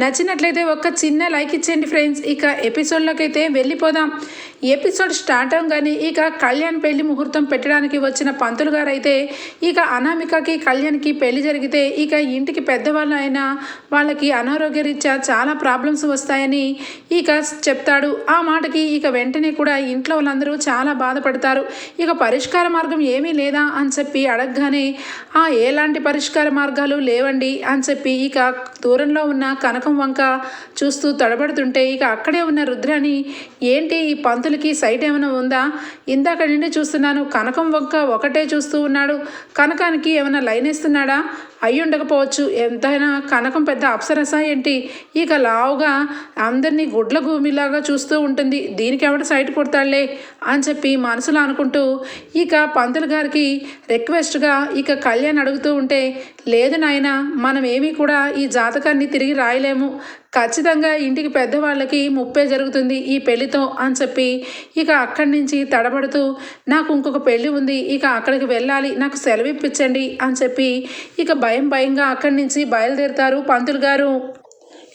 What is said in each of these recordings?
నచ్చినట్లయితే ఒక చిన్న లైక్ ఇచ్చేయండి ఫ్రెండ్స్. ఇక ఎపిసోడ్లోకి అయితే వెళ్ళిపోదాం. ఎపిసోడ్ స్టార్ట్ అవగానే ఇక కళ్యాణ్ పెళ్ళి ముహూర్తం పెట్టడానికి వచ్చిన పంతులు గారు అయితే ఇక అనామికకి కళ్యాణ్కి పెళ్ళి జరిగితే ఇక ఇంటికి పెద్దవాళ్ళు అయినా వాళ్ళకి అనారోగ్యరీత్యా చాలా ప్రాబ్లమ్స్ వస్తాయని ఇక చెప్తాడు. ఆ మాటకి ఇక వెంటనే కూడా ఇంట్లో వాళ్ళందరూ చాలా బాధపడతారు. ఇక పరిష్కార మార్గం ఏమీ లేదా అని చెప్పి అడగగానే ఆ ఎలాంటి పరిష్కార మార్గాలు లేవండి అని చెప్పి ఇక దూరంలో ఉన్న కనకం వంక చూస్తూ తడబడుతుంటే ఇక అక్కడే ఉన్న రుద్రాని ఏంటి ఈ పంతులకి సైట్ ఏమైనా ఉందా? ఇందాక నుండి చూస్తున్నాను కనకం వంక ఒకటే చూస్తూ ఉన్నాడు. కనకానికి ఏమైనా లైన్ ఇస్తున్నాడా? అయి ఉండకపోవచ్చు ఎంతైనా కనకం పెద్ద అప్సరస ఏంటి? ఇక లావుగా అందరినీ గుడ్ల భూమిలాగా చూస్తూ ఉంటుంది. దీనికి ఎవడ సైట్ కొడతాడులే అని చెప్పి మనసులో అనుకుంటూ ఇక పంతులు గారికి రిక్వెస్ట్గా ఇక కళ్యాణ్ అడుగుతూ ఉంటే లేదు నాయన మనం ఏమీ కూడా ఈ జాతకాన్ని తిరిగి రాయలేము. ఖచ్చితంగా ఇంటికి పెద్దవాళ్ళకి ముప్పే జరుగుతుంది ఈ పెళ్ళితో అని చెప్పి ఇక అక్కడి నుంచి తడబడుతూ నాకు ఇంకొక పెళ్ళి ఉంది ఇక అక్కడికి వెళ్ళాలి నాకు సెలవు ఇప్పించండి అని చెప్పి ఇక భయం భయంగా అక్కడి నుంచి బయలుదేరుతారు పంతులు గారు.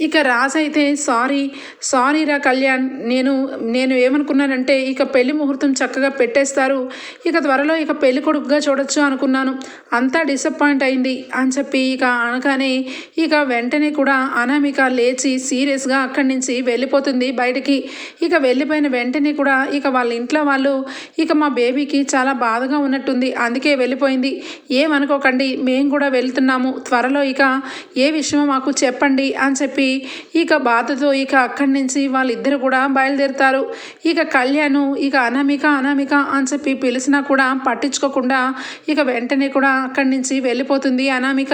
ఇక రాజ్ అయితే సారీ సారీ రా కళ్యాణ్ నేను నేను ఏమనుకున్నానంటే ఇక పెళ్ళి ముహూర్తం చక్కగా పెట్టేస్తారు ఇక త్వరలో ఇక పెళ్ళి కొడుకుగా చూడొచ్చు అనుకున్నాను. అంతా డిసప్పాయింట్ అయింది అని చెప్పి ఇక అనగానే ఇక వెంటనే కూడా అనామిక లేచి సీరియస్గా అక్కడి నుంచి వెళ్ళిపోతుంది బయటికి. ఇక వెళ్ళిపోయిన వెంటనే కూడా ఇక వాళ్ళ ఇంట్లో వాళ్ళు ఇక మా బేబీకి చాలా బాధగా ఉన్నట్టుంది అందుకే వెళ్ళిపోయింది. ఏమనుకోకండి మేము కూడా వెళ్తున్నాము త్వరలో ఇక ఏ విషయమో మాకు చెప్పండి అని చెప్పి ఇక బాధతో ఇక అక్కడి నుంచి వాళ్ళిద్దరు కూడా బయలుదేరుతారు. ఇక కళ్యాణ్ ఇక అనామిక అనామిక అని చెప్పి పిలిచినా కూడా పట్టించుకోకుండా ఇక వెంటనే కూడా అక్కడి నుంచి వెళ్ళిపోతుంది అనామిక.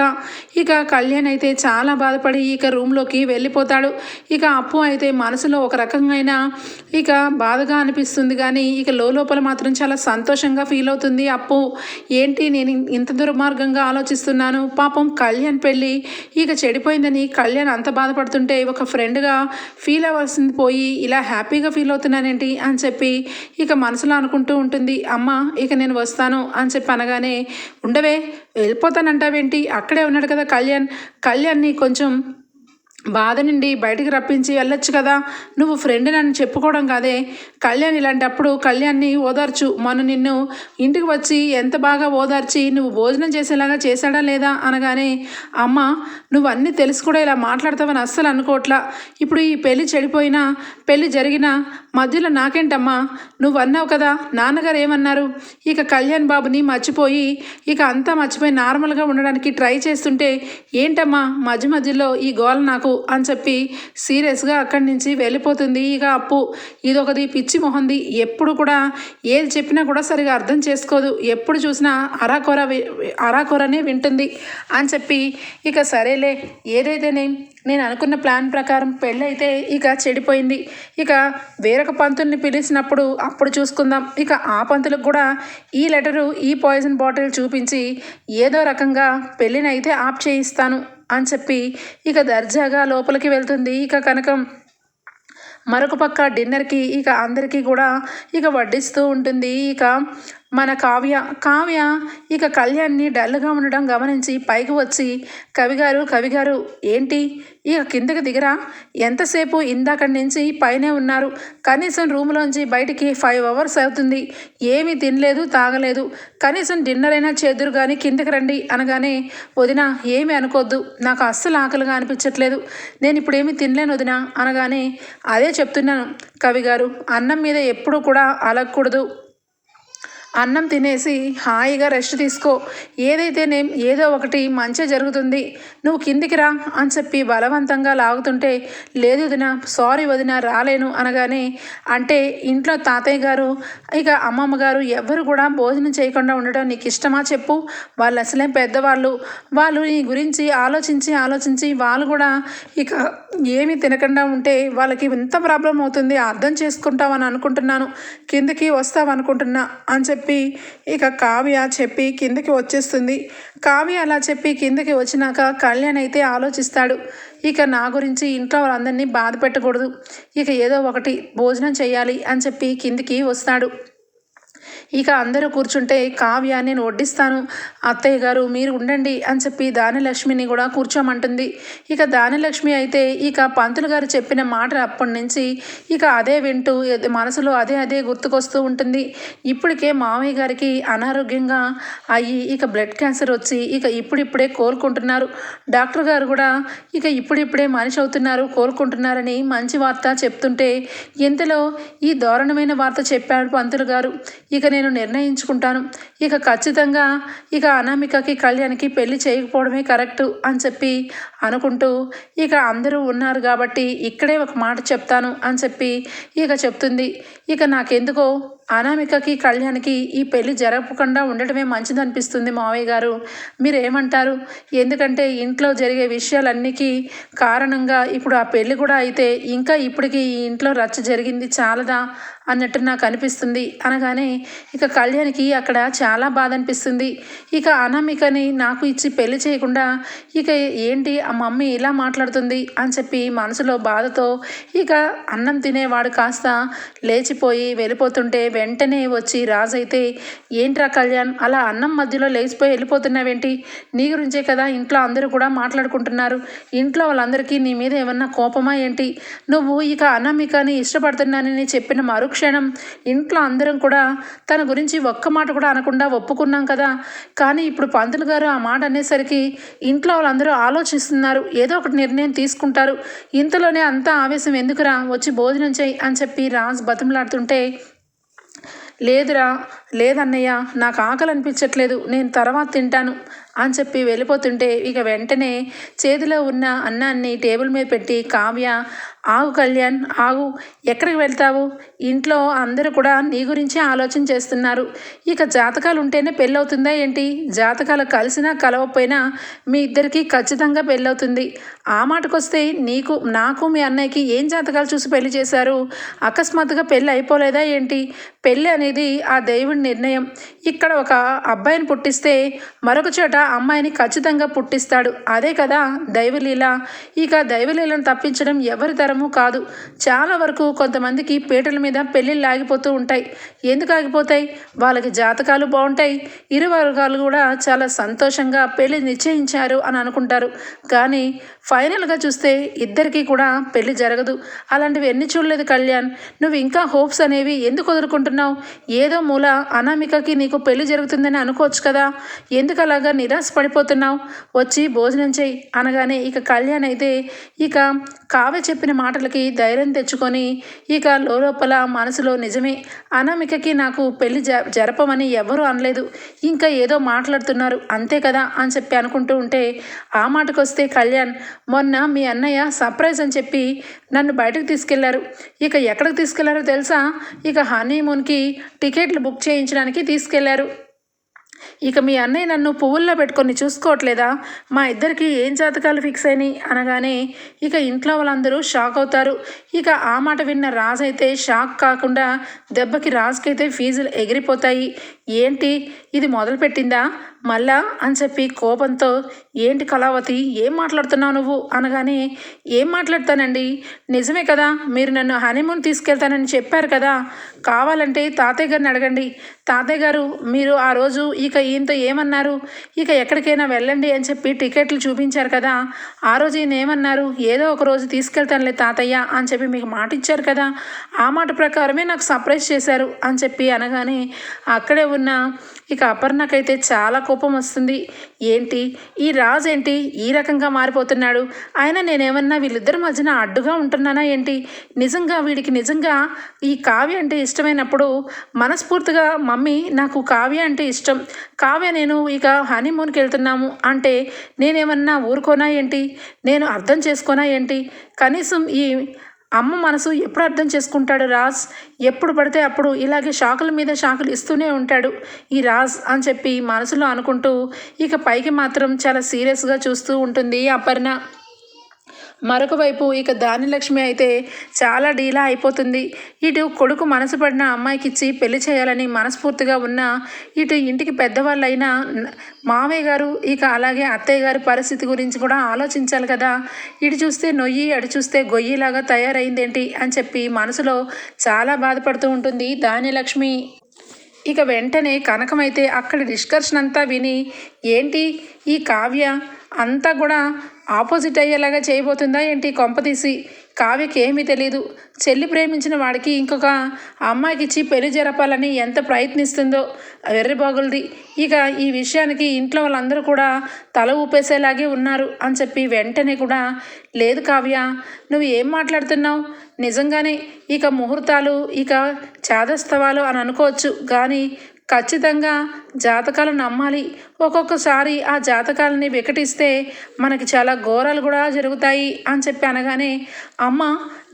ఇక కళ్యాణ్ అయితే చాలా బాధపడి ఇక రూమ్లోకి వెళ్ళిపోతాడు. ఇక అప్పు అయితే మనసులో ఒక రకంగా ఇక బాధగా అనిపిస్తుంది కానీ ఇక లోపల మాత్రం చాలా సంతోషంగా ఫీల్ అవుతుంది అప్పు. ఏంటి నేను ఇంత దుర్మార్గంగా ఆలోచిస్తున్నాను? పాపం కళ్యాణ్ పెళ్ళి ఇక చెడిపోయిందని కళ్యాణ్ అంత బాధపడుతుంటే ఒక ఫ్రెండ్గా ఫీల్ అవ్వాల్సింది పోయి ఇలా హ్యాపీగా ఫీల్ అవుతున్నానేంటి? అని చెప్పి ఇక మనసులో అనుకుంటూ ఉంటుంది అమ్మ ఇక నేను వస్తాను అని చెప్పి అనగానే ఉండవే వెళ్ళిపోతానంటావేంటి? అక్కడే ఉన్నాడు కదా కళ్యాణ్. కళ్యాణ్ని కొంచెం బాధ నుండి బయటికి రప్పించి వెళ్ళొచ్చు కదా. నువ్వు ఫ్రెండ్ నన్ను చెప్పుకోవడం కాదే. కళ్యాణ్ ఇలాంటప్పుడు కళ్యాణ్ని ఓదార్చు. మొన్న నిన్ను ఇంటికి వచ్చి ఎంత బాగా ఓదార్చి నువ్వు భోజనం చేసేలాగా చేశాడా లేదా అనగానే అమ్మ నువ్వు అన్నీ తెలుసు కూడా ఇలా మాట్లాడతావని అస్సలు అనుకోవట్లా. ఇప్పుడు ఈ పెళ్ళి చెడిపోయినా పెళ్ళి జరిగినా మధ్యలో నాకేంటమ్మా? నువ్వు అన్నావు కదా నాన్నగారు ఏమన్నారు? ఇక కళ్యాణ్ బాబుని మర్చిపోయి ఇక అంతా మర్చిపోయి నార్మల్గా ఉండడానికి ట్రై చేస్తుంటే ఏంటమ్మా మధ్య మధ్యలో ఈ గోల నాకు అని చెప్పి సీరియస్గా అక్కడి నుంచి వెళ్ళిపోతుంది. ఇక అప్పు ఇదొకది పిచ్చి మొహంది. ఎప్పుడు కూడా ఏది చెప్పినా కూడా సరిగా అర్థం చేసుకోదు. ఎప్పుడు చూసినా అరాకొర అరాకొరనే వింటుంది అని చెప్పి ఇక సరేలే ఏదైతేనే నేను అనుకున్న ప్లాన్ ప్రకారం పెళ్ళైతే ఇక చెడిపోయింది. ఇక వేరొక పంతుల్ని పిలిచినప్పుడు అప్పుడు చూసుకుందాం. ఇక ఆ పంతులకు కూడా ఈ లెటరు ఈ పాయిజన్ బాటిల్ చూపించి ఏదో రకంగా పెళ్ళినైతే ఆప్ చేయిస్తాను. అని చెప్పి ఇక దర్జాగా లోపలికి వెళ్తుంది. ఇక కనకం మరొక పక్క డిన్నర్కి ఇక అందరికీ కూడా ఇక వడ్డిస్తూ ఉంటుంది. ఇక మన కావ్య. కావ్య ఇక కళ్యాణ్ని డల్గా ఉండడం గమనించి పైకి వచ్చి కవిగారు కవిగారు ఏంటి? ఇక కిందకి దిగరా? ఎంతసేపు ఇందాక నుంచి పైనే ఉన్నారు. కనీసం రూమ్లోంచి బయటికి ఫైవ్ అవర్స్ అవుతుంది. ఏమీ తినలేదు తాగలేదు. కనీసం డిన్నర్ అయినా చేదురు కానీ కిందకి రండి అనగానే వదిన ఏమీ అనుకోద్దు. నాకు అస్సలు ఆకలిగా అనిపించట్లేదు. నేను ఇప్పుడు ఏమి తినలేను వదిన అనగానే అదే చెప్తున్నాను. కవిగారు అన్నం మీద ఎప్పుడూ కూడా అలగకూడదు. అన్నం తినేసి హాయిగా రెస్ట్ తీసుకో. ఏదైతేనేం ఏదో ఒకటి మంచి జరుగుతుంది. నువ్వు కిందికి రా అని చెప్పి బలవంతంగా లాగుతుంటే లేదు వదిన సారీ వదిన రాలేను అనగానే అంటే ఇంట్లో తాతయ్య గారు ఇక అమ్మమ్మ గారు ఎవ్వరు కూడా భోజనం చేయకుండా ఉండడం నీకు ఇష్టమా చెప్పు. వాళ్ళు అసలే పెద్దవాళ్ళు. వాళ్ళు నీ గురించి ఆలోచించి ఆలోచించి వాళ్ళు కూడా ఇక ఏమి తినకుండా ఉంటే వాళ్ళకి ఎంత ప్రాబ్లం అవుతుంది అర్థం చేసుకుంటామని అనుకుంటున్నాను. కిందకి వస్తామనుకుంటున్నా అని చెప్పి ఇక కావ్య చెప్పి కిందకి వచ్చేస్తుంది. కావ్య అలా చెప్పి కిందకి వచ్చినాక కళ్యాణ్ అయితే ఆలోచిస్తాడు. ఇక నా గురించి ఇంట్లో వాళ్ళందరినీ బాధ పెట్టకూడదు. ఇక ఏదో ఒకటి భోజనం చేయాలి అని చెప్పి కిందికి వస్తాడు. ఇక అందరూ కూర్చుంటే కావ్య నేను వడ్డిస్తాను. అత్తయ్య గారు మీరు ఉండండి అని చెప్పి దానిలక్ష్మిని కూడా కూర్చోమంటుంది. ఇక దానిలక్ష్మి అయితే ఇక పంతులు గారు చెప్పిన మాట అప్పటి నుంచి ఇక అదే వింటూ మనసులో అదే అదే గుర్తుకొస్తూ ఉంటుంది. ఇప్పటికే మామయ్య గారికి అనారోగ్యంగా అయ్యి ఇక బ్లడ్ క్యాన్సర్ వచ్చి ఇక ఇప్పుడిప్పుడే కోలుకుంటున్నారు. డాక్టర్ గారు కూడా ఇక ఇప్పుడిప్పుడే మనిషి అవుతున్నారు కోలుకుంటున్నారని మంచి వార్త చెప్తుంటే ఇంతలో ఈ దారుణమైన వార్త చెప్పాడు పంతులు గారు. ఇక నేను నిర్ణయించుకుంటాను. ఇక ఖచ్చితంగా ఇక అనామికకి కళ్యాణ్కి పెళ్ళి చేయకపోవడమే కరెక్ట్ అని చెప్పి అనుకుంటూ ఇక అందరూ ఉన్నారు కాబట్టి ఇక్కడే ఒక మాట చెప్తాను అని చెప్పి ఇక చెప్తుంది. ఇక నాకెందుకో అనామికకి కళ్యాణ్కి ఈ పెళ్ళి జరగకుండా ఉండటమే మంచిదనిపిస్తుంది మావయ్య గారు. మీరేమంటారు? ఎందుకంటే ఇంట్లో జరిగే విషయాలన్నికి కారణంగా ఇప్పుడు ఆ పెళ్ళి కూడా అయితే ఇంకా ఇప్పటికి ఈ ఇంట్లో రచ్చ జరిగింది చాలదా అన్నట్టు నాకు అనిపిస్తుంది అనగానే ఇక కళ్యాణ్కి అక్కడ చాలా బాధ అనిపిస్తుంది ఇక అనామికని నాకు ఇచ్చి పెళ్ళి చేయకుండా ఇక ఏంటి ఆ మమ్మీ ఇలా మాట్లాడుతుంది అని చెప్పి మనసులో బాధతో ఇక అన్నం తినేవాడు కాస్త లేచిపోయి వెళ్ళిపోతుంటే వెంటనే వచ్చి రాజైతే ఏంట్రా కళ్యాణ్ అలా అన్నం మధ్యలో లేచిపోయి వెళ్ళిపోతున్నావేంటి? నీ గురించే కదా ఇంట్లో అందరూ కూడా మాట్లాడుకుంటున్నారు. ఇంట్లో వాళ్ళందరికీ నీ మీద ఏమన్నా కోపమా ఏంటి? నువ్వు ఇక అనామికని ఇష్టపడుతున్నానని చెప్పిన మరుక్షణం ఇంట్లో అందరం కూడా తన గురించి ఒక్క మాట కూడా అనకుండా ఒప్పుకున్నాం కదా. కానీ ఇప్పుడు పంతులు గారు ఆ మాట అనేసరికి ఇంట్లో వాళ్ళందరూ ఆలోచిస్తున్నారు. ఏదో ఒకటి నిర్ణయం తీసుకుంటారు. ఇంతలోనే అంత ఆవేశం ఎందుకురా? వచ్చి భోజనం చేయి అని చెప్పి రాజ్ బతిమలాడుతుంటే లేదురా లేదన్నయ్య నాకు ఆకలి అనిపించట్లేదు నేను తర్వాత తింటాను. అని చెప్పి వెళ్ళిపోతుంటే ఇక వెంటనే చేతిలో ఉన్న అన్నాన్ని టేబుల్ మీద పెట్టి కావ్య ఆగు కళ్యాణ్ ఆగు. ఎక్కడికి వెళ్తావు? ఇంట్లో అందరూ కూడా నీ గురించే ఆలోచన చేస్తున్నారు. ఇక జాతకాలు ఉంటేనే పెళ్ళవుతుందా ఏంటి? జాతకాలు కలిసినా కలవకపోయినా మీ ఇద్దరికి ఖచ్చితంగా పెళ్ళవుతుంది. ఆ మాటకొస్తే నీకు నాకు మీ అన్నయ్యకి ఏం జాతకాలు చూసి పెళ్ళి చేశారు? అకస్మాత్తుగా పెళ్ళి అయిపోలేదా ఏంటి? పెళ్ళి అనేది ఆ దేవుడి నిర్ణయం. ఇక్కడ ఒక అబ్బాయిని పుట్టిస్తే మరొక చోట అమ్మాయిని ఖచ్చితంగా పుట్టిస్తాడు. అదే కదా దైవలీల. ఇక దైవలీలను తప్పించడం ఎవరి తరము కాదు. చాలా వరకు కొంతమందికి పీటల మీద పెళ్ళిళ్ళు ఆగిపోతూ ఉంటాయి. ఎందుకు ఆగిపోతాయి? వాళ్ళకి జాతకాలు బాగుంటాయి. ఇరు వర్గాలు కూడా చాలా సంతోషంగా పెళ్ళి నిశ్చయించారు అని అనుకుంటారు. కానీ ఫైనల్గా చూస్తే ఇద్దరికీ కూడా పెళ్ళి జరగదు. అలాంటివి ఎన్ని చూడలేదు కళ్యాణ్. నువ్వు ఇంకా హోప్స్ అనేవి ఎందుకు వదులుకుంటున్నావు? ఏదో మూల అనామికకి నీకు పెళ్ళి జరుగుతుందని అనుకోవచ్చు కదా. ఎందుకు అలాగా నిరా పడిపోతున్నావు? వచ్చి భోజనం చేయి అనగానే ఇక కళ్యాణ్ అయితే ఇక కావ్య చెప్పిన మాటలకి ధైర్యం తెచ్చుకొని ఇక లోపల మనసులో నిజమే. అనామికకి నాకు పెళ్ళి జ జరపమని ఎవరూ అనలేదు. ఇంకా ఏదో మాట్లాడుతున్నారు. అంతే కదా అని చెప్పి అనుకుంటూ ఉంటే ఆ మాటకొస్తే కళ్యాణ్ మొన్న మీ అన్నయ్య సర్ప్రైజ్ అని చెప్పి నన్ను బయటకు తీసుకెళ్ళారు. ఇక ఎక్కడికి తీసుకెళ్ళారో తెలుసా? ఇక హనీమూన్కి టికెట్లు బుక్ చేయించడానికి తీసుకెళ్ళారు. ఇక మీ అన్నయ్య నన్ను పువ్వుల్లో పెట్టుకొని చూసుకోవట్లేదా? మా ఇద్దరికి ఏం జాతకాలు ఫిక్స్ అయినాయి? అనగానే ఇక ఇంట్లో వాళ్ళందరూ షాక్ అవుతారు. ఇక ఆ మాట విన్న రాజు అయితే షాక్ కాకుండా దెబ్బకి రాజుకైతే ఫీజులు ఎగిరిపోతాయి. ఏంటి? ఇది మొదలుపెట్టిందా? మళ్ళా? అని చెప్పి కోపంతో ఏంటి కళావతి? ఏం మాట్లాడుతున్నావు నువ్వు? అనగానే ఏం మాట్లాడతానండి? నిజమే కదా మీరు నన్ను హనీమూన్ తీసుకెళ్తానని చెప్పారు కదా. కావాలంటే తాతయ్య గారిని అడగండి. తాతయ్య గారు మీరు ఆ రోజు ఇక ఈయనతో ఏమన్నారు? ఇక ఎక్కడికైనా వెళ్ళండి అని చెప్పి టికెట్లు చూపించారు కదా. ఆ రోజు ఈయన ఏమన్నారు? ఏదో ఒక రోజు తీసుకెళ్తానులే తాతయ్య అని చెప్పి మీకు మాట ఇచ్చారు కదా. ఆ మాట ప్రకారమే నాకు సర్ప్రైజ్ చేశారు అని చెప్పి అనగానే అక్కడే ఉన్న? ఇక అపర్ణకైతే చాలా కోపం వస్తుంది. ఏంటి? ఈ రాజు ఏంటి ఈ రకంగా మారిపోతున్నాడు. ఆయన నేనేమన్నా వీళ్ళిద్దరి మధ్యన అడ్డుగా ఉంటున్నానా ఏంటి? నిజంగా వీడికి నిజంగా ఈ కావ్య అంటే ఇష్టమైనప్పుడు మనస్ఫూర్తిగా మమ్మీ నాకు కావ్య అంటే ఇష్టం. కావ్య నేను ఇక హనీమూన్కి వెళ్తున్నాము. అంటే నేనేమన్నా ఊరుకోనా ఏంటి? నేను అర్థం చేసుకోనా ఏంటి? కనీసం ఈ అమ్మ మనసు ఎప్పుడు అర్థం చేసుకుంటాడు రాజ్? ఎప్పుడు పడితే అప్పుడు ఇలాగే షాకుల మీద షాకులు ఇస్తూనే ఉంటాడు ఈ రాజ్ అని చెప్పి మనసులో అనుకుంటూ ఇక పైకి మాత్రం చాలా సీరియస్గా చూస్తూ ఉంటుంది అపర్ణ. మరొక వైపు ఇక దానిలక్ష్మి అయితే చాలా డీలా అయిపోతుంది. ఇటు కొడుకు మనసు పడిన అమ్మాయికి ఇచ్చి పెళ్ళి చేయాలని మనస్ఫూర్తిగా ఉన్న ఇటు ఇంటికి పెద్దవాళ్ళైన మామయ్య గారు ఇక అలాగే అత్తయ్య గారి పరిస్థితి గురించి కూడా ఆలోచించాలి కదా. ఇటు చూస్తే నొయ్యి అటు చూస్తే గొయ్యిలాగా తయారైందేంటి అని చెప్పి మనసులో చాలా బాధపడుతూ ఉంటుంది దానిలక్ష్మి ఇక వెంటనే కనకమైతే అక్కడి నిష్కర్షణ అంతా విని ఏంటి ఈ కావ్య? అంతా కూడా ఆపోజిట్ అయ్యేలాగా చేయబోతుందా ఏంటి కొంపతీసి కావ్యకి ఏమీ తెలియదు చెల్లి ప్రేమించిన వాడికి ఇంకొక అమ్మాయికి ఇచ్చి పెళ్ళి జరపాలని ఎంత ప్రయత్నిస్తుందో. వెర్రిబాగులది ఇక ఈ విషయానికి ఇంట్లో వాళ్ళందరూ కూడా తల ఊపేసేలాగే ఉన్నారు అని చెప్పి వెంటనే కూడా లేదు కావ్య నువ్వు ఏం మాట్లాడుతున్నావు? నిజంగానే ఇక ముహూర్తాలు ఇక చేదస్తవాలు అని అనుకోవచ్చు. కానీ ఖచ్చితంగా జాతకాలు నమ్మాలి. ఒక్కొక్కసారి ఆ జాతకాలని వికటిస్తే మనకి చాలా ఘోరాలు కూడా జరుగుతాయి అని చెప్పి అనగానే అమ్మ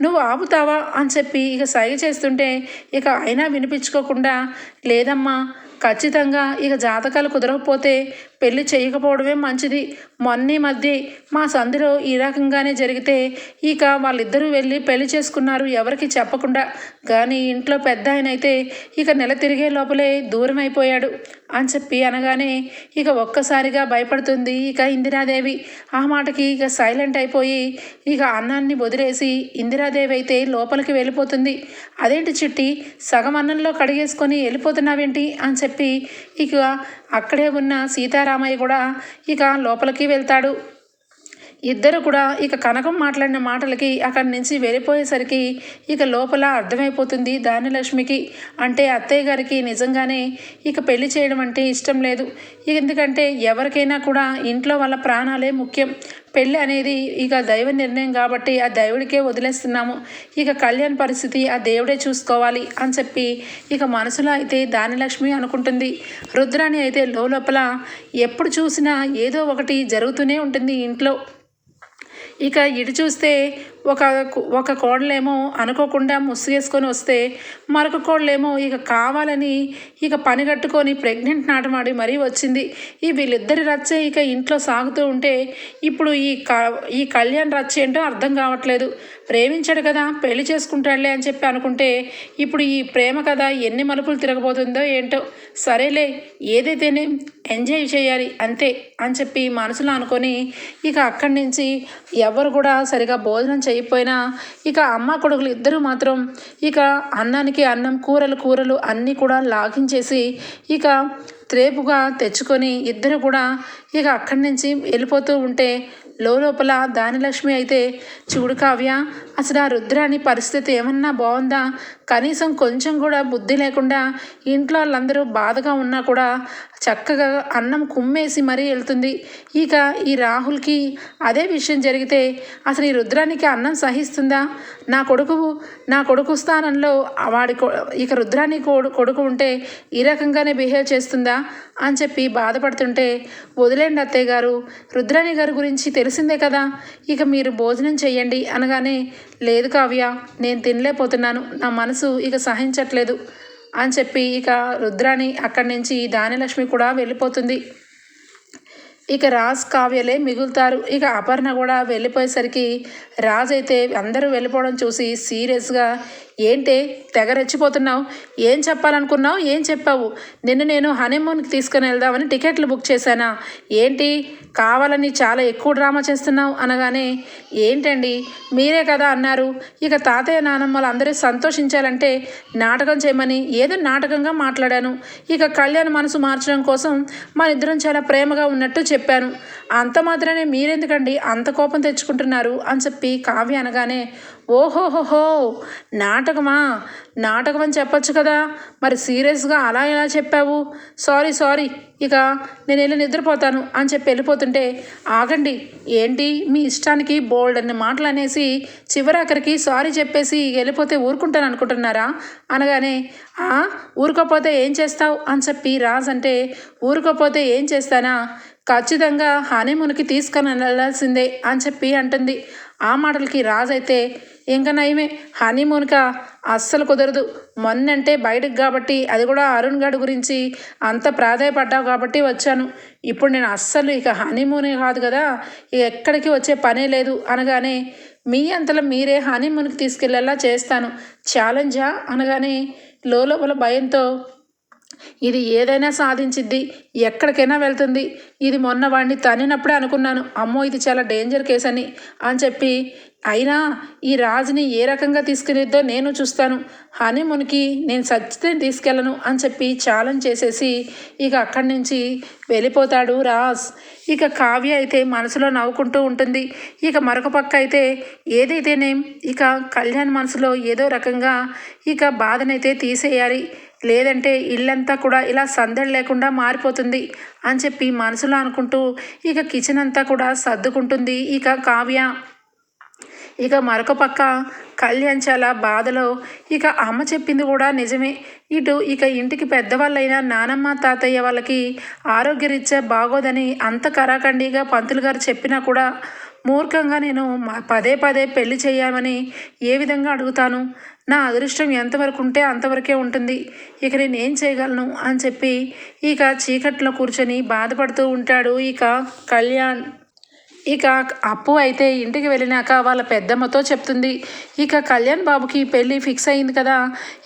నువ్వు ఆపుతావా? అని చెప్పి ఇక సైగ చేస్తుంటే ఇక అయినా వినిపించుకోకుండా లేదమ్మా ఖచ్చితంగా ఇక జాతకాలు కుదరకపోతే పెళ్ళి చేయకపోవడమే మంచిది. మొన్నీ మధ్య మా సందులో ఈ రకంగానే జరిగితే ఇక వాళ్ళిద్దరూ వెళ్ళి పెళ్ళి చేసుకున్నారు ఎవరికి చెప్పకుండా. కానీ ఇంట్లో పెద్ద ఆయన అయితే ఇక నెల తిరిగే లోపలే దూరం అయిపోయాడు అని చెప్పి అనగానే ఇక ఒక్కసారిగా భయపడుతుంది ఇక ఇందిరాదేవి. ఆ మాటకి ఇక సైలెంట్ అయిపోయి ఇక అన్నాన్ని వదిలేసి ఇందిరాదేవి అయితే లోపలికి వెళ్ళిపోతుంది. అదేంటి చిట్టి? సగం అన్నంలో కడిగేసుకొని వెళ్ళిపోతున్నావేంటి? అని చెప్పి ఇక అక్కడే ఉన్న సీతారామయ్య కూడా ఇక లోపలికి వెళ్తాడు. ఇద్దరు కూడా ఇక కనకం మాట్లాడిన మాటలకి అక్కడి నుంచి వెళ్ళిపోయేసరికి ఇక లోపల అర్థమైపోతుంది దానిలక్ష్మికి అంటే అత్తయ్య గారికి నిజంగానే ఇక పెళ్ళి చేయడం అంటే ఇష్టం లేదు. ఎందుకంటే ఎవరికైనా కూడా ఇంట్లో వాళ్ళ ప్రాణాలే ముఖ్యం. పెళ్ళి అనేది ఇక దైవ నిర్ణయం కాబట్టి ఆ దైవుడికే వదిలేస్తున్నాము. ఇక కళ్యాణ్ పరిస్థితి ఆ దేవుడే చూసుకోవాలి అని చెప్పి ఇక మనసులో అయితే దానిలక్ష్మి అనుకుంటుంది. రుద్రాణి అయితే లోపల ఎప్పుడు చూసినా ఏదో ఒకటి జరుగుతూనే ఉంటుంది ఇంట్లో. ఇక ఇటు చూస్తే ఒక ఒక కోడలేమో అనుకోకుండా ముసుగేసుకొని వస్తే మరొక కోడలేమో ఇక కావాలని ఇక పని కట్టుకొని ప్రెగ్నెంట్ నాటమాడి మరీ వచ్చింది. ఈ వీళ్ళిద్దరి రచ్చే ఇక ఇంట్లో సాగుతూ ఉంటే ఇప్పుడు ఈ క ఈ కళ్యాణ్ రచ్చ ఏంటో అర్థం కావట్లేదు. ప్రేమించాడు కదా పెళ్ళి చేసుకుంటాడులే అని చెప్పి అనుకుంటే ఇప్పుడు ఈ ప్రేమ కదా ఎన్ని మలుపులు తిరగబోతుందో ఏంటో. సరేలే ఏదైతేనే ఎంజాయ్ చేయాలి అంతే అని చెప్పి మనసులో అనుకొని ఇక అక్కడి నుంచి ఎవరు కూడా సరిగా భోజనం చేయకపోయినా ఇక అమ్మ కొడుకులు ఇద్దరు మాత్రం ఇక అన్నానికి అన్నం కూరలు కూరలు అన్నీ కూడా లాగించేసి ఇక త్రేపుగా తెచ్చుకొని ఇద్దరు కూడా ఇక అక్కడి నుంచి వెళ్ళిపోతూ ఉంటే లోపల దానిలక్ష్మి అయితే చూడు కావ్య అసలు ఆ రుద్రాని పరిస్థితి ఏమన్నా బాగుందా? కనీసం కొంచెం కూడా బుద్ధి లేకుండా ఇంట్లో వాళ్ళందరూ బాధగా ఉన్నా కూడా చక్కగా అన్నం కుమ్మేసి మరీ వెళ్తుంది. ఇక ఈ రాహుల్కి అదే విషయం జరిగితే అసలు ఈ రుద్రానికి అన్నం సహిస్తుందా? నా కొడుకు నా కొడుకు స్థానంలో వాడి ఇక రుద్రాని కొడుకు ఉంటే ఈ రకంగానే బిహేవ్ చేస్తుందా? అని చెప్పి బాధపడుతుంటే వదిలేండి అత్తయ్య గారు రుద్రాణి గారి గురించి తెలిసిందే కదా ఇక మీరు భోజనం చేయండి అనగానే లేదు కావ్య నేను తినలేకపోతున్నాను నా మనసు ఇక సహించట్లేదు. అని చెప్పి ఇక రుద్రాణి అక్కడి నుంచి దానిలక్ష్మి కూడా వెళ్ళిపోతుంది. ఇక రాజ్ కావ్యలే మిగులుతారు. ఇక అపర్ణ కూడా వెళ్ళిపోయేసరికి రాజ్ అయితే అందరూ వెళ్ళిపోవడం చూసి సీరియస్గా ఏంటే తెగ రెచ్చిపోతున్నావు? ఏం చెప్పాలనుకున్నావు? ఏం చెప్పావు? నిన్ను నేను హనీమూన్కి తీసుకుని వెళ్దామని టికెట్లు బుక్ చేశానా? ఏంటి? కావాలని చాలా ఎక్కువ డ్రామా చేస్తున్నావు అనగానే ఏంటండి? మీరే కదా అన్నారు. ఇక తాతయ్య నానమ్మలు అందరూ సంతోషించాలంటే నాటకం చేయమని ఏదో నాటకంగా మాట్లాడాను. ఇక కళ్యాణ మనసు మార్చడం కోసం మన ఇద్దరం చాలా ప్రేమగా ఉన్నట్టు చెప్పాను. అంత మాత్రమే మీరెందుకండి అంత కోపం తెచ్చుకుంటున్నారు? అని చెప్పి కావ్య అనగానే ఓహోహోహో నాటకమా? నాటకం అని చెప్పొచ్చు కదా. మరి సీరియస్గా అలా ఎలా చెప్పావు? సారీ సారీ ఇక నేను వెళ్ళి నిద్రపోతాను అని చెప్పి వెళ్ళిపోతుంటే ఆగండి ఏంటి మీ ఇష్టానికి బోల్డ్ అన్ని మాటలు అనేసి చివరాఖరికి సారీ చెప్పేసి వెళ్ళిపోతే ఊరుకుంటాను అనుకుంటున్నారా? అనగానే ఊరుకోపోతే ఏం చేస్తావు? అని చెప్పి రాజ్ అంటే ఊరుకోపోతే ఏం చేస్తానా? ఖచ్చితంగా హనీమూన్కి తీసుకొని వెళ్ళాల్సిందే అని చెప్పి అంటుంది. ఆ మాటలకి రాజైతే ఇంకా నయమే హనీమూన్క అస్సలు కుదరదు. మొన్నంటే బయటకు కాబట్టి అది కూడా అరుణ్ గడ్ గురించి అంత ప్రాధాయపడ్డావు కాబట్టి వచ్చాను. ఇప్పుడు నేను అస్సలు ఇక హనీమూనే కాదు కదా ఇక ఎక్కడికి వచ్చే పనే లేదు అనగానే మీ అంతలో మీరే హనీమూన్కి తీసుకెళ్ళేలా చేస్తాను. ఛాలెంజా అనగానే లోపల భయంతో ఇది ఏదైనా సాధించిద్ది. ఎక్కడికైనా వెళ్తుంది. ఇది మొన్న వాడిని తనినప్పుడే అనుకున్నాను. అమ్మో ఇది చాలా డేంజర్ కేసు అని అని చెప్పి అయినా ఈ రాజుని ఏ రకంగా తీసుకునేద్దో నేను చూస్తాను. హనీమూన్కి నేను సచ్చితే తీసుకెళ్ళను అని చెప్పి ఛాలెంజ్ చేసేసి ఇక అక్కడి నుంచి వెళ్ళిపోతాడు రాజ్. ఇక కావ్య అయితే మనసులో నవ్వుకుంటూ ఉంటుంది. ఇక మరొక పక్క అయితే ఏదైతేనేం ఇక కళ్యాణ్ మనసులో ఏదో రకంగా ఇక బాధనైతే తీసేయాలి. లేదంటే ఇల్లంతా కూడా ఇలా సందడి లేకుండా మారిపోతుంది అని చెప్పి మనసులో అనుకుంటూ ఇక కిచెన్ అంతా కూడా సర్దుకుంటుంది ఇక కావ్య. ఇక మరొక పక్క కళ్యాణ్ చాలా బాధలో ఇక అమ్మ చెప్పింది కూడా నిజమే. ఇటు ఇక ఇంటికి పెద్దవాళ్ళైన నానమ్మ తాతయ్య వాళ్ళకి ఆరోగ్యరీత్యా బాగోదని అంత కరాఖండిగా పంతులు గారు చెప్పినా కూడా మూర్ఖంగా నేను పదే పదే పెళ్ళి చేయమని ఏ విధంగా అడుగుతాను? నా అదృష్టం ఎంతవరకు ఉంటే అంతవరకే ఉంటుంది. ఇక నేను ఏం చేయగలను? అని చెప్పి ఇక చీకట్లో కూర్చొని బాధపడుతూ ఉంటాడు ఇక కళ్యాణ్. ఇక అప్పు అయితే ఇంటికి వెళ్ళినాక వాళ్ళ పెద్దమ్మతో చెప్తుంది. ఇక కళ్యాణ్ బాబుకి పెళ్ళి ఫిక్స్ అయింది కదా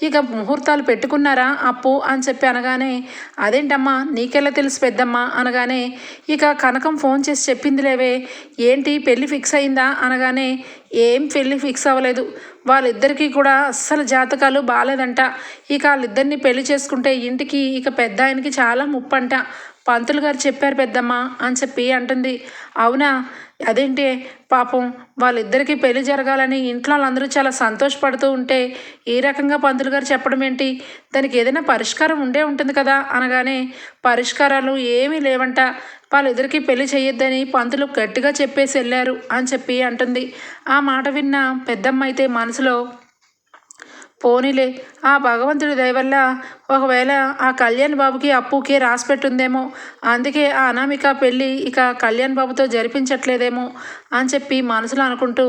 ఇక ముహూర్తాలు పెట్టుకున్నారా అప్పు అని చెప్పి అనగానే అదేంటమ్మా నీకెలా తెలుసు పెద్దమ్మ? అనగానే ఇక కనకం ఫోన్ చేసి చెప్పింది లేవే ఏంటి పెళ్ళి ఫిక్స్ అయిందా? అనగానే ఏం పెళ్ళి ఫిక్స్ అవ్వలేదు వాళ్ళిద్దరికీ కూడా అస్సలు జాతకాలు బాగాలేదంట ఇక వాళ్ళిద్దరిని పెళ్ళి చేసుకుంటే ఇంటికి ఇక పెద్ద ఆయనకి చాలా ముప్పంట. పంతులు గారు చెప్పారు పెద్దమ్మ అని చెప్పి అంటుంది. అవునా? అదేంటి? పాపం వాళ్ళిద్దరికీ పెళ్ళి జరగాలని ఇంట్లో వాళ్ళందరూ చాలా సంతోషపడుతూ ఉంటే ఈ రకంగా పంతులు గారు చెప్పడం ఏంటి? దానికి ఏదైనా పరిష్కారం ఉండే ఉంటుంది కదా అనగానే పరిష్కారాలు ఏమీ లేవంట. వాళ్ళిద్దరికీ పెళ్ళి చేయొద్దని పంతులు గట్టిగా చెప్పేసి వెళ్ళారు అని చెప్పి అంటుంది. ఆ మాట విన్న పెద్దమ్మ అయితే మనసులో పోనీలే ఆ భగవంతుడి దయవల్ల ఒకవేళ ఆ కళ్యాణ్ బాబుకి అప్పుకి రాసి పెట్టుందేమో అందుకే ఆ అనామిక పెళ్ళి ఇక కళ్యాణ్ బాబుతో జరిపించట్లేదేమో అని చెప్పి మనసులో అనుకుంటూ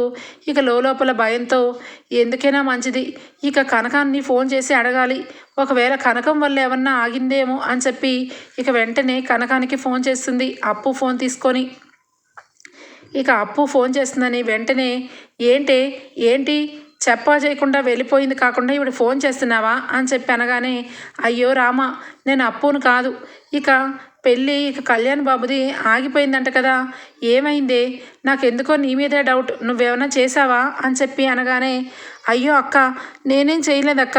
ఇక లోపల భయంతో ఎందుకైనా మంచిది ఇక కనకాన్ని ఫోన్ చేసి అడగాలి ఒకవేళ కనకం వల్ల ఏమన్నా ఆగిందేమో అని చెప్పి ఇక వెంటనే కనకానికి ఫోన్ చేస్తుంది అప్పు ఫోన్ తీసుకొని. ఇక అప్పు ఫోన్ చేస్తుందని వెంటనే ఏంటి ఏంటి చెప్పా చేయకుండా వెళ్ళిపోయింది కాకుండా ఇప్పుడు ఫోన్ చేస్తున్నావా అని చెప్పి అనగానే అయ్యో రామా నేను అప్పును కాదు. ఇక పెళ్ళి ఇక కళ్యాణ్ బాబుది ఆగిపోయిందంట కదా. ఏమైంది? నాకెందుకో నీ మీదే డౌట్. నువ్వేమైనా చేసావా అని చెప్పి అనగానే అయ్యో అక్క నేనేం చేయలేదక్క.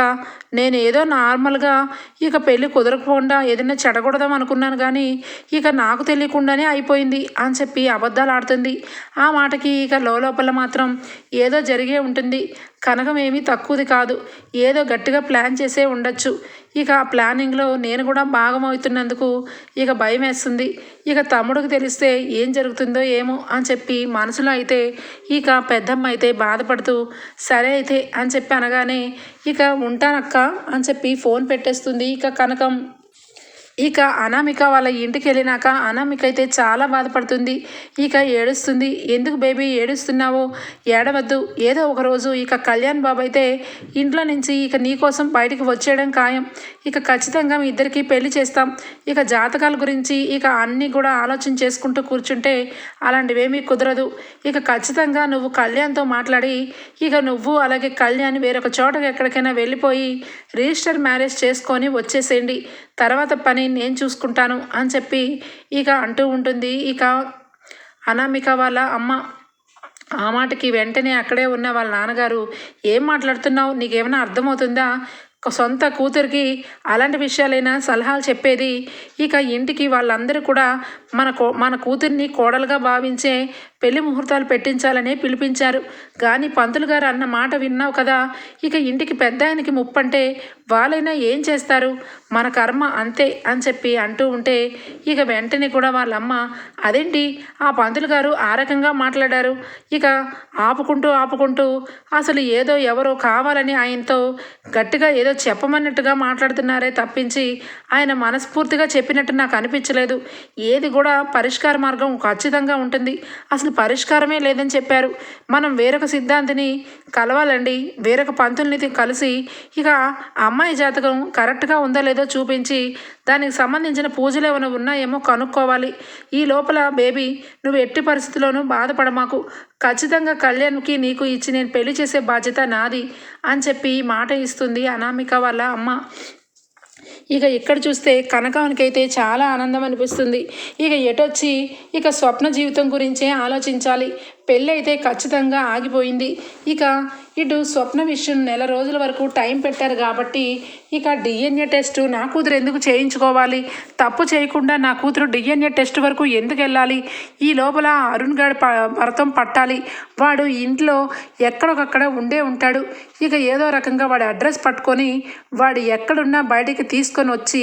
నేను ఏదో నార్మల్గా ఇక పెళ్ళి కుదరకుండా ఏదైనా చెడగొడదాం అనుకున్నాను కానీ ఇక నాకు తెలియకుండానే అయిపోయింది అని చెప్పి అబద్ధాలు ఆడుతుంది. ఆ మాటకి ఇక లోపల మాత్రం ఏదో జరిగే ఉంటుంది. కనకం ఏమీ తక్కువది కాదు. ఏదో గట్టిగా ప్లాన్ చేసే ఉండొచ్చు. ఇక ఆ ప్లానింగ్లో నేను కూడా భాగమవుతున్నందుకు ఇక భయం వేస్తుంది. ఇక తమ్ముడికి తెలిస్తే ఏం జరుగుతుందో ఏమో అని చెప్పి మనసులో అయితే ఇక పెద్దమ్మ అయితే బాధపడుతూ సరే అయితే అని చెప్పి అనగానే ఇక ఉంటానక్క అని చెప్పి ఫోన్ పెట్టేస్తుంది. ఇక కనకం ఇక అనామిక వాళ్ళ ఇంటికి వెళ్ళినాక అనామిక అయితే చాలా బాధపడుతుంది. ఇక ఏడుస్తుంది. ఎందుకు బేబీ ఏడుస్తున్నావో? ఏడవద్దు. ఏదో ఒక రోజు ఇక కళ్యాణ్ బాబు అయితే ఇంట్లో నుంచి ఇక నీకోసం బయటికి వచ్చేయడం ఖాయం. ఇక ఖచ్చితంగా మీ ఇద్దరికి పెళ్ళి చేస్తాం. ఇక జాతకాల గురించి ఇక అన్నీ కూడా ఆలోచన చేసుకుంటూ కూర్చుంటే అలాంటివేమీ కుదరదు. ఇక ఖచ్చితంగా నువ్వు కళ్యాణ్తో మాట్లాడి ఇక నువ్వు అలాగే కళ్యాణ్ వేరొక చోటకి ఎక్కడికైనా వెళ్ళిపోయి రిజిస్టర్ మ్యారేజ్ చేసుకొని వచ్చేసేయండి. తర్వాత పని నేను చూసుకుంటాను అని చెప్పి ఇక అంటూ ఉంటుంది. ఇక అనామిక వాళ్ళ అమ్మ ఆ మాటకి వెంటనే అక్కడే ఉన్న వాళ్ళ నాన్నగారు ఏం మాట్లాడుతున్నావు? నీకేమైనా అర్థమవుతుందా? సొంత కూతురికి అలాంటి విషయాలైనా సలహాలు చెప్పేది. ఇక ఇంటికి వాళ్ళందరూ కూడా మన కో మన కూతుర్ని కోడలుగా భావించే పెళ్ళి ముహూర్తాలు పెట్టించాలని పిలిపించారు. కానీ పంతులు గారు అన్న మాట విన్నావు కదా? ఇక ఇంటికి పెద్ద ఆయనకి ముప్పంటే వాళ్ళైనా ఏం చేస్తారు? మన కర్మ అంతే అని చెప్పి అంటూ ఉంటే ఇక వెంటనే కూడా వాళ్ళమ్మ అదేంటి? ఆ పంతులు గారు ఆ రకంగా మాట్లాడారు. ఇక ఆపుకుంటూ ఆపుకుంటూ అసలు ఏదో ఎవరో కావాలని ఆయనతో గట్టిగా ఏదో చెప్పమన్నట్టుగా మాట్లాడుతున్నారే తప్పించి ఆయన మనస్ఫూర్తిగా చెప్పినట్టు నాకు అనిపించలేదు. ఏది కూడా పరిష్కార మార్గం ఖచ్చితంగా ఉంటుంది. అసలు పరిష్కారమే లేదని చెప్పారు. మనం వేరొక సిద్ధాంతిని కలవాలండి. వేరొక పంతుల్ని కలిసి ఇక అమ్మాయి జాతకం కరెక్ట్గా ఉందో లేదో చూపించి దానికి సంబంధించిన పూజలు ఏమైనా ఉన్నాయేమో కనుక్కోవాలి. ఈ లోపల బేబీ నువ్వు ఎట్టి పరిస్థితుల్లోనూ బాధపడమాకు. ఖచ్చితంగా కళ్యాణ్కి నీకు ఇచ్చి నేను పెళ్ళి చేసే బాధ్యత నాది అని చెప్పి మాట ఇస్తుంది అనామిక వాళ్ళ అమ్మ. ఇక ఇక్కడ చూస్తే కనకానికైతే చాలా ఆనందం అనిపిస్తుంది. ఇక ఎటొచ్చి ఇక స్వప్న జీవితం గురించే ఆలోచించాలి. పెళ్ళి అయితే ఖచ్చితంగా ఆగిపోయింది. ఇక ఇటు స్వప్న విషయం నెల రోజుల వరకు టైం పెట్టారు కాబట్టి ఇక డిఎన్ఏ టెస్ట్ నా కూతురు ఎందుకు చేయించుకోవాలి? తప్పు చేయకుండా నా కూతురు డిఎన్ఏ టెస్ట్ వరకు ఎందుకు వెళ్ళాలి? ఈ లోపల అరుణ్ గారి భరతం పట్టాలి. వాడు ఇంట్లో ఎక్కడొకక్కడ ఉండే ఉంటాడు. ఇక ఏదో రకంగా వాడి అడ్రస్ పట్టుకొని వాడు ఎక్కడున్నా బయటికి తీసుకొని వచ్చి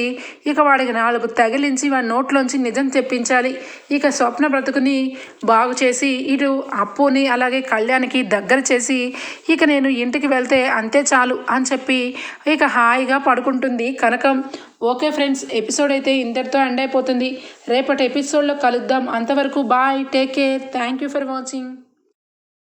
ఇక వాడికి నాలుగు తగిలించి వాడి నోట్లోంచి నిజం తెప్పించాలి. ఇక స్వప్న బ్రతుకుని బాగు చేసి ఇటు అప్పుని అలాగే కళ్యాణ్కి దగ్గర చేసి ఇక నేను ఇంటికి వెళ్తే అంతే చాలు అని చెప్పి ఇక హాయిగా పడుకుంటుంది. కనకం ఓకే ఫ్రెండ్స్ ఎపిసోడ్ అయితే ఇంతటితో ఎండ్ అయిపోతుంది. రేపటి ఎపిసోడ్లో కలుద్దాం. అంతవరకు bye take care. Thank you for watching.